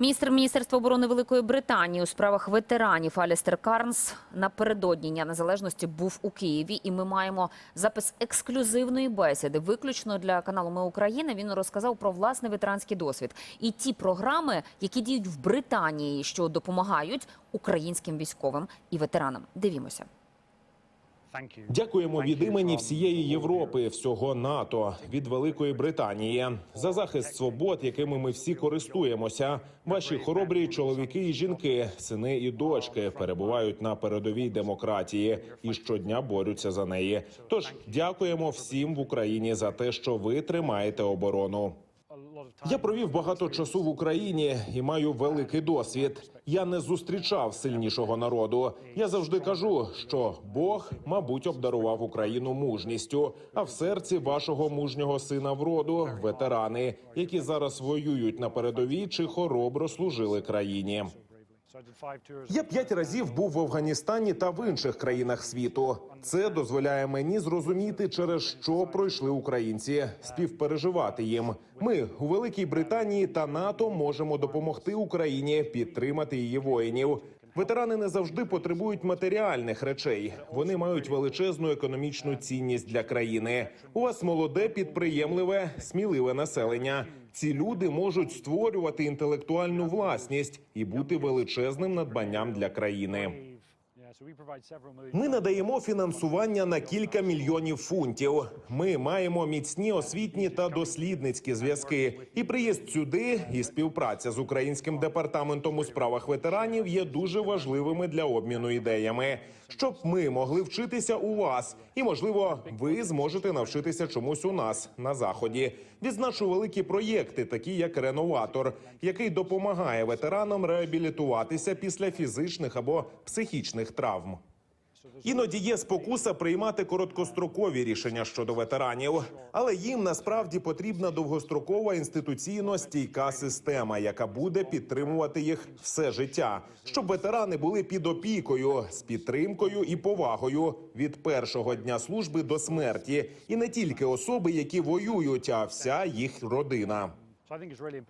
Міністр Міністерства оборони Великої Британії у справах ветеранів Алістер Карнс напередодні Дня Незалежності був у Києві, і ми маємо запис ексклюзивної бесіди. Виключно для каналу Ми Україна. Він розказав про власний ветеранський досвід і ті програми, які діють в Британії, що допомагають українським військовим і ветеранам. Дивімося. Дякуємо від імені всієї Європи, всього НАТО, від Великої Британії за захист свобод, якими ми всі користуємося. Ваші хоробрі чоловіки і жінки, сини і дочки перебувають на передовій демократії і щодня борються за неї. Тож дякуємо всім в Україні за те, що ви тримаєте оборону. Я провів багато часу в Україні і маю великий досвід. Я не зустрічав сильнішого народу. Я завжди кажу, що Бог, мабуть, обдарував Україну мужністю. А в серці вашого мужнього сина вроду ветерани, які зараз воюють на передовій чи хоробро служили країні. Я п'ять разів був в Афганістані та в інших країнах світу. Це дозволяє мені зрозуміти, через що пройшли українці, співпереживати їм. Ми у Великій Британії та НАТО можемо допомогти Україні підтримати її воїнів. Ветерани не завжди потребують матеріальних речей. Вони мають величезну економічну цінність для країни. У вас молоде, підприємливе, сміливе населення. Ці люди можуть створювати інтелектуальну власність і бути величезним надбанням для країни. Ми надаємо фінансування на кілька мільйонів фунтів. Ми маємо міцні освітні та дослідницькі зв'язки. І приїзд сюди, і співпраця з українським департаментом у справах ветеранів є дуже важливими для обміну ідеями, щоб ми могли вчитися у вас, і можливо, ви зможете навчитися чомусь у нас на заході. Відзначу великі проєкти, такі як реноватор, який допомагає ветеранам реабілітуватися після фізичних або психічних травм. Іноді є спокуса приймати короткострокові рішення щодо ветеранів, але їм насправді потрібна довгострокова інституційно стійка система, яка буде підтримувати їх все життя, щоб ветерани були під опікою з підтримкою і повагою від першого дня служби до смерті, і не тільки особи, які воюють, а вся їх родина.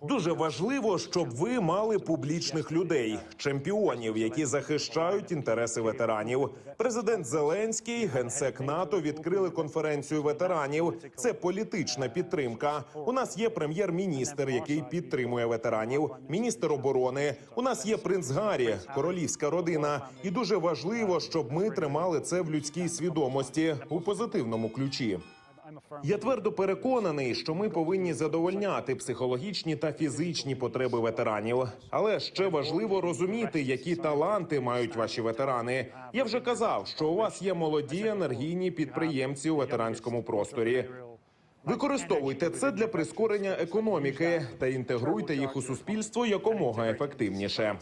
Дуже важливо, щоб ви мали публічних людей, чемпіонів, які захищають інтереси ветеранів. Президент Зеленський, генсек НАТО відкрили конференцію ветеранів. Це політична підтримка. У нас є прем'єр-міністр, який підтримує ветеранів, міністр оборони. У нас є принц Гаррі, королівська родина. І дуже важливо, щоб ми тримали це в людській свідомості у позитивному ключі. Я твердо переконаний, що ми повинні задовольняти психологічні та фізичні потреби ветеранів. Але ще важливо розуміти, які таланти мають ваші ветерани. Я вже казав, що у вас є молоді енергійні підприємці у ветеранському просторі. Використовуйте це для прискорення економіки та інтегруйте їх у суспільство якомога ефективніше.